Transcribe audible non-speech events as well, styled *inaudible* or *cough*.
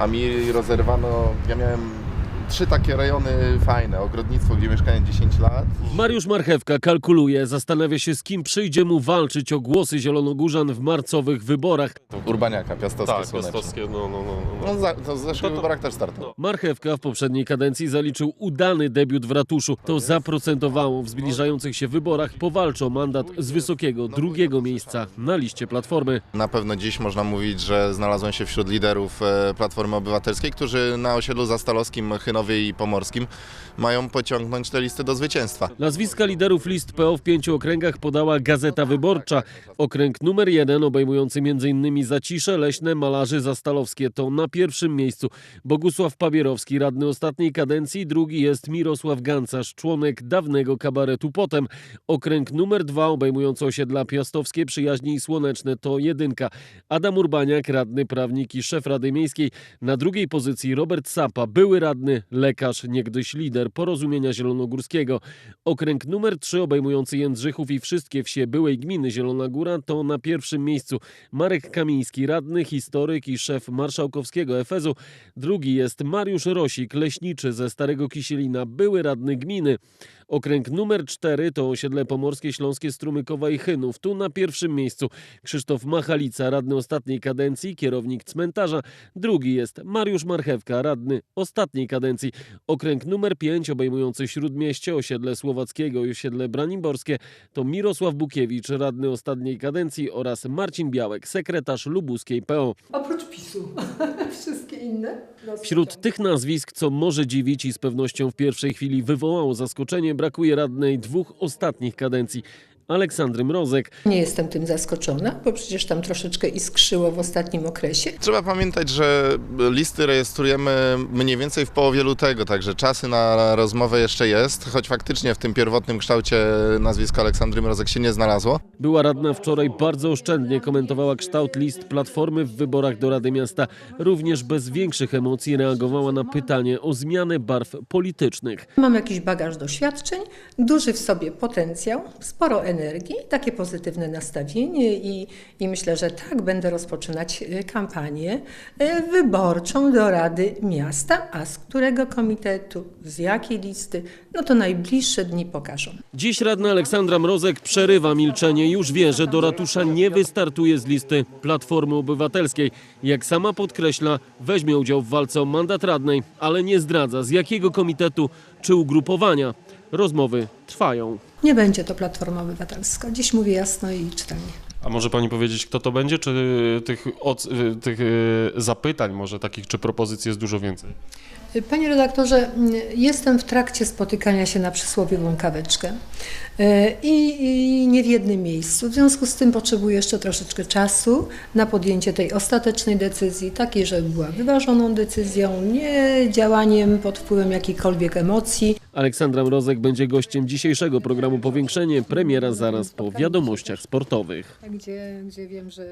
a mi rozerwano, ja miałem trzy takie rejony fajne, ogrodnictwo, gdzie mieszkałem 10 lat. Mariusz Marchewka kalkuluje, zastanawia się z kim przyjdzie mu walczyć o głosy zielonogórzan w marcowych wyborach. Urbaniaka, Piastowskie, Tak, Słoneczne. Piastowskie, no, no, no. no. No, za, to w zeszłych To- to- wyborach też startował. Marchewka w poprzedniej kadencji zaliczył udany debiut w ratuszu. To zaprocentowało w zbliżających się wyborach powalczy o mandat z wysokiego drugiego miejsca na liście Platformy. Na pewno dziś można mówić, że znalazłem się wśród liderów e, Platformy Obywatelskiej, którzy na osiedlu zastalowskim, I Pomorskim mają pociągnąć te listy do zwycięstwa. Nazwiska liderów list PO w pięciu okręgach podała Gazeta Wyborcza. Okręg numer jeden, obejmujący m.in. Zacisze, Leśne, Malarzy, Zastalowskie, to na pierwszym miejscu Bogusław Pabierowski, radny ostatniej kadencji, drugi jest Mirosław Gancarz, członek dawnego kabaretu Potem. Okręg numer dwa, obejmujący osiedla Piastowskie, Przyjaźnie i Słoneczne, to jedynka. Adam Urbaniak, radny prawnik i szef Rady Miejskiej. Na drugiej pozycji Robert Sapa, były radny, lekarz, niegdyś lider Porozumienia Zielonogórskiego. Okręg numer 3 obejmujący Jędrzychów i wszystkie wsie byłej gminy Zielona Góra to na pierwszym miejscu Marek Kamiński, radny, historyk i szef marszałkowskiego Efezu. Drugi jest Mariusz Rosik, leśniczy ze Starego Kisielina, były radny gminy. Okręg numer 4 to osiedle pomorskie, śląskie, Strumykowa i Chynów. Tu na pierwszym miejscu Krzysztof Machalica, radny ostatniej kadencji, kierownik cmentarza. Drugi jest Mariusz Marchewka, radny ostatniej kadencji. Okręg numer 5 obejmujący Śródmieście, osiedle Słowackiego i osiedle Branimborskie to Mirosław Bukiewicz, radny ostatniej kadencji oraz Marcin Białek, sekretarz lubuskiej PO. Oprócz PiSu. *laughs* Wszystkie inne? Wśród tych nazwisk, co może dziwić i z pewnością w pierwszej chwili wywołało zaskoczenie, brakuje radnej dwóch ostatnich kadencji. Aleksandry Mrozek. Nie jestem tym zaskoczona, bo przecież tam troszeczkę iskrzyło w ostatnim okresie. Trzeba pamiętać, że listy rejestrujemy mniej więcej w połowie lutego, także czasy na rozmowę jeszcze jest, choć faktycznie w tym pierwotnym kształcie nazwisko Aleksandry Mrozek się nie znalazło. Była radna wczoraj bardzo oszczędnie komentowała kształt list Platformy w wyborach do Rady Miasta. Również bez większych emocji reagowała na pytanie o zmianę barw politycznych. Mam jakiś bagaż doświadczeń, duży w sobie potencjał, sporo energii, takie pozytywne nastawienie i, i myślę, że tak będę rozpoczynać y, kampanię y, wyborczą do Rady Miasta, a z którego komitetu, z jakiej listy, no to najbliższe dni pokażą. Dziś radna Aleksandra Mrozek przerywa milczenie. Już wie, że do ratusza nie wystartuje z listy Platformy Obywatelskiej. Jak sama podkreśla, weźmie udział w walce o mandat radnej, ale nie zdradza z jakiego komitetu czy ugrupowania. Rozmowy trwają. Nie będzie to Platforma Obywatelska. Dziś mówię jasno i czytelnie. A może pani powiedzieć, kto to będzie? Czy tych, oc- tych y, zapytań, może takich, czy propozycji jest dużo więcej? Panie redaktorze, mm, jestem w trakcie spotykania się na przysłowiową kaweczkę E, i, i nie w jednym miejscu. W związku z tym potrzebuję jeszcze troszeczkę czasu na podjęcie tej ostatecznej decyzji, takiej, żeby była wyważoną decyzją, nie działaniem pod wpływem jakichkolwiek emocji. Aleksandra Mrozek będzie gościem dzisiejszego programu Powiększenie. Premiera zaraz po wiadomościach sportowych. Gdzie, gdzie wiem, że